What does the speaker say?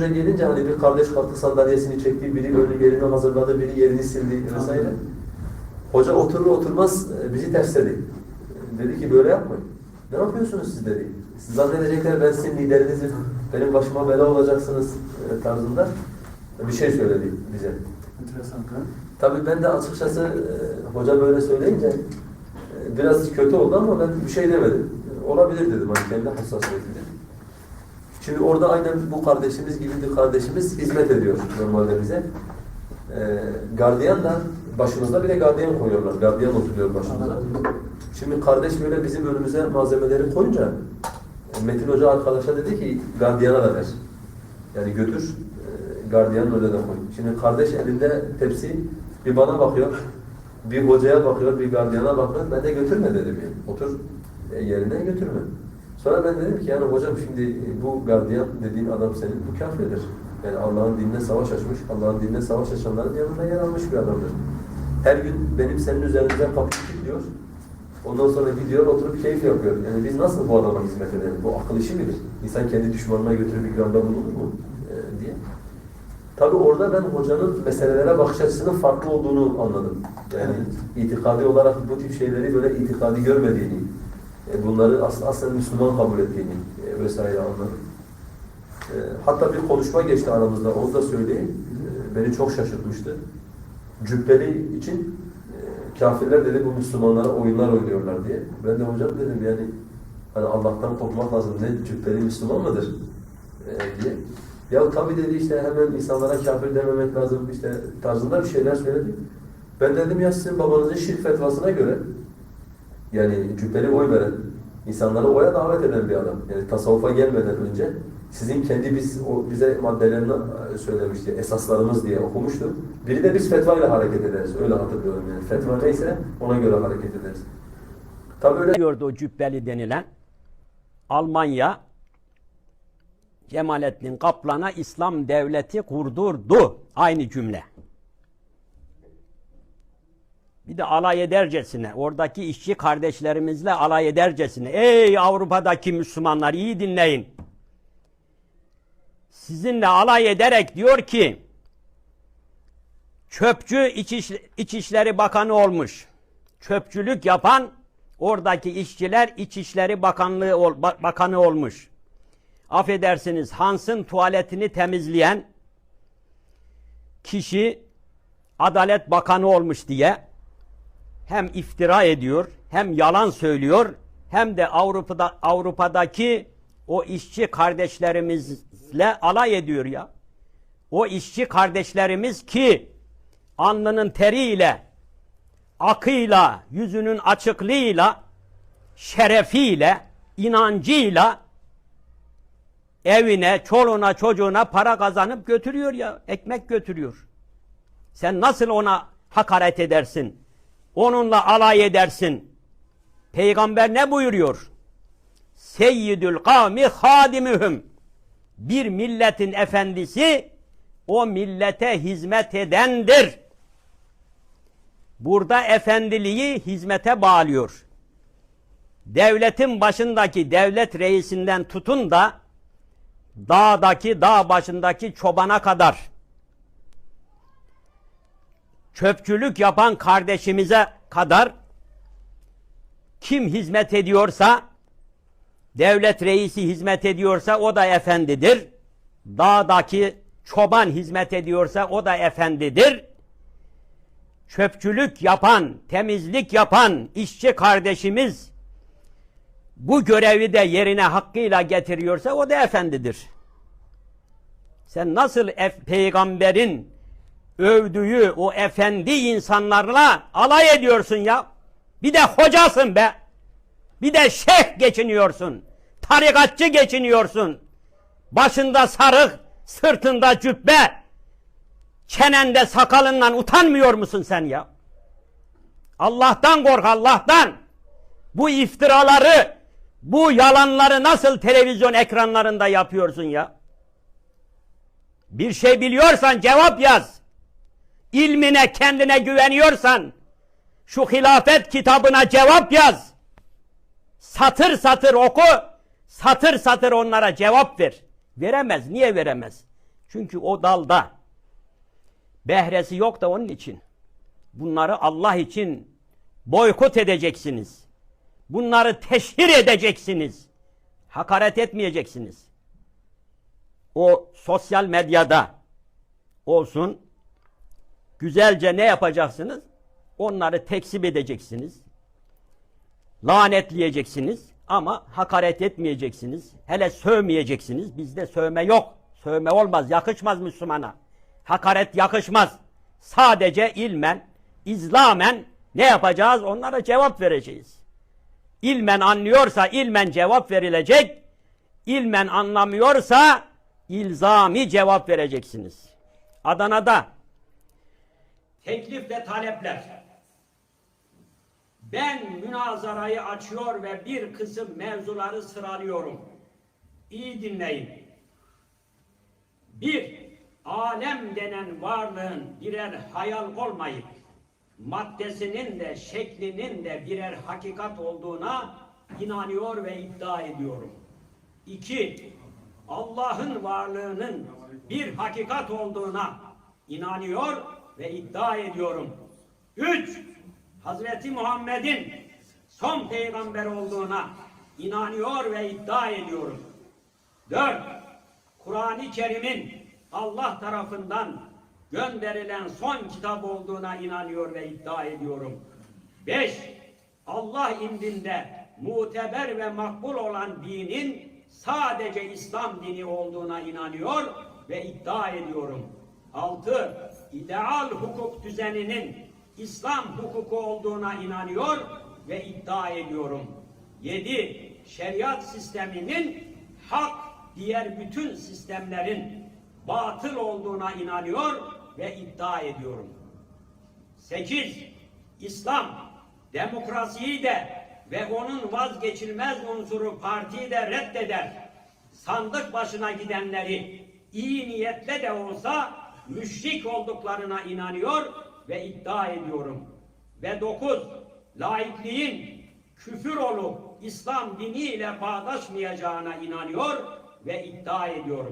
Hoca gelince hani bir kardeş kalktı sandalyesini çekti, biri önü yerini hazırladı, biri yerini sildi vesaire. Hoca oturur oturmaz e, bizi tersledi. Dedi ki böyle yapmayın. Ne yapıyorsunuz siz dedi. Siz zannedecekler ben sizin liderinizim, benim başıma bela olacaksınız e, tarzında bir şey söyledi bize. Enteresan. Tabii ben de açıkçası e, hoca böyle söyleyince biraz kötü oldu ama ben bir şey demedim. Olabilir dedim hani kendi hassasiyetidir. Şimdi orada aynen bu kardeşimiz gibi bir kardeşimiz hizmet ediyor normalde bize. E, gardiyan da başımızda bir de gardiyan koyuyorlar. Gardiyan oturuyor başımıza. Şimdi kardeş böyle bizim önümüze malzemeleri koyunca e, Metin Hoca arkadaşa dedi ki gardiyana da ver. Yani götür e, gardiyanın önüne de koy. Şimdi kardeş elinde tepsi bir bana bakıyor, bir hocaya bakıyor, bir gardiyana bakıyor. Ben de götürme dedim yani. Otur e, yerine götürme. Sonra ben dedim ki yani hocam şimdi e, bu gardiyan dediğin adam senin bu kafirdir. Yani Allah'ın dinine savaş açmış, Allah'ın dinine savaş açanların yanında yer almış bir adamdır. Her gün benim senin üzerinden kapıyı kilitliyor. Ondan sonra gidiyor oturup keyif yapıyor. Yani biz nasıl bu adama hizmet edelim? Bu akıl işi midir? İnsan kendi düşmanına götürüp ikramda bulunur mu? Ee, diye. Tabi orada ben hocanın meselelere bakış açısının farklı olduğunu anladım. Yani itikadi olarak bu tip şeyleri böyle itikadi görmediğini, e, bunları as aslen Müslüman kabul ettiğini e, vesaire anladım. E, hatta bir konuşma geçti aramızda, onu da söyleyeyim. Beni çok şaşırtmıştı. Cübbeli için kafirler dedi bu Müslümanlara oyunlar oynuyorlar diye. Ben de hocam dedim yani hani Allah'tan korkmak lazım. Ne cübbeli Müslüman mıdır? Diye. Ya tabii dedi işte hemen insanlara kafir dememek lazım işte tarzında bir şeyler söyledi. Ben dedim ya sizin babanızın şirk fetvasına göre yani cübbeli oy veren, insanları oya davet eden bir adam. Yani tasavvufa gelmeden önce sizin kendi biz o bize maddelerini e, söylemişti, esaslarımız diye okumuştu. Biri de biz fetva ile hareket ederiz. Öyle hatırlıyorum yani. Fetva neyse ona göre hareket ederiz. Tabii öyle diyordu o cübbeli denilen Almanya Cemalettin Kaplan'a İslam devleti kurdurdu. Aynı cümle. Bir de alay edercesine, oradaki işçi kardeşlerimizle alay edercesine. Ey Avrupa'daki Müslümanlar iyi dinleyin. Sizinle alay ederek diyor ki, çöpçü İçiş, İçişleri Bakanı olmuş. Çöpçülük yapan oradaki işçiler İçişleri Bakanlığı Bakanı olmuş. Affedersiniz Hans'ın tuvaletini temizleyen kişi Adalet Bakanı olmuş diye hem iftira ediyor, hem yalan söylüyor, hem de Avrupa'da Avrupa'daki o işçi kardeşlerimizle alay ediyor ya. O işçi kardeşlerimiz ki alnının teriyle, akıyla, yüzünün açıklığıyla, şerefiyle, inancıyla evine, çoluğuna, çocuğuna para kazanıp götürüyor ya, ekmek götürüyor. Sen nasıl ona hakaret edersin? Onunla alay edersin. Peygamber ne buyuruyor? Seyyidül kavmi hadimühüm. Bir milletin efendisi o millete hizmet edendir. Burada efendiliği hizmete bağlıyor. Devletin başındaki devlet reisinden tutun da dağdaki dağ başındaki çobana kadar çöpçülük yapan kardeşimize kadar kim hizmet ediyorsa devlet reisi hizmet ediyorsa o da efendidir. Dağdaki çoban hizmet ediyorsa o da efendidir. Çöpçülük yapan, temizlik yapan işçi kardeşimiz bu görevi de yerine hakkıyla getiriyorsa o da efendidir. Sen nasıl peygamberin övdüğü o efendi insanlarla alay ediyorsun ya? Bir de hocasın be. Bir de şeyh geçiniyorsun. Tarikatçı geçiniyorsun. Başında sarık, sırtında cübbe, çenende sakalından utanmıyor musun sen ya? Allah'tan kork Allah'tan. Bu iftiraları, bu yalanları nasıl televizyon ekranlarında yapıyorsun ya? Bir şey biliyorsan cevap yaz. İlmine kendine güveniyorsan şu hilafet kitabına cevap yaz. Satır satır oku, satır satır onlara cevap ver. Veremez. Niye veremez? Çünkü o dalda behresi yok da onun için. Bunları Allah için boykot edeceksiniz. Bunları teşhir edeceksiniz. Hakaret etmeyeceksiniz. O sosyal medyada olsun güzelce ne yapacaksınız? Onları tekzip edeceksiniz. Lanetleyeceksiniz ama hakaret etmeyeceksiniz. Hele sövmeyeceksiniz. Bizde sövme yok. Sövme olmaz, yakışmaz Müslümana. Hakaret yakışmaz. Sadece ilmen, izlamen ne yapacağız? Onlara cevap vereceğiz. İlmen anlıyorsa ilmen cevap verilecek. İlmen anlamıyorsa ilzami cevap vereceksiniz. Adana'da teklif ve talepler. Ben münazarayı açıyor ve bir kısım mevzuları sıralıyorum. İyi dinleyin. Bir, alem denen varlığın birer hayal olmayıp, maddesinin de şeklinin de birer hakikat olduğuna inanıyor ve iddia ediyorum. İki, Allah'ın varlığının bir hakikat olduğuna inanıyor ve iddia ediyorum. Üç, Hazreti Muhammed'in son peygamber olduğuna inanıyor ve iddia ediyorum. Dört, Kur'an-ı Kerim'in Allah tarafından gönderilen son kitap olduğuna inanıyor ve iddia ediyorum. Beş, Allah indinde muteber ve makbul olan dinin sadece İslam dini olduğuna inanıyor ve iddia ediyorum. Altı, ideal hukuk düzeninin İslam hukuku olduğuna inanıyor ve iddia ediyorum. Yedi, şeriat sisteminin hak diğer bütün sistemlerin batıl olduğuna inanıyor ve iddia ediyorum. 8. İslam demokrasiyi de ve onun vazgeçilmez unsuru partiyi de reddeder. Sandık başına gidenleri iyi niyetle de olsa müşrik olduklarına inanıyor ve iddia ediyorum. Ve 9. Laikliğin küfür olup İslam diniyle bağdaşmayacağına inanıyor ve iddia ediyorum.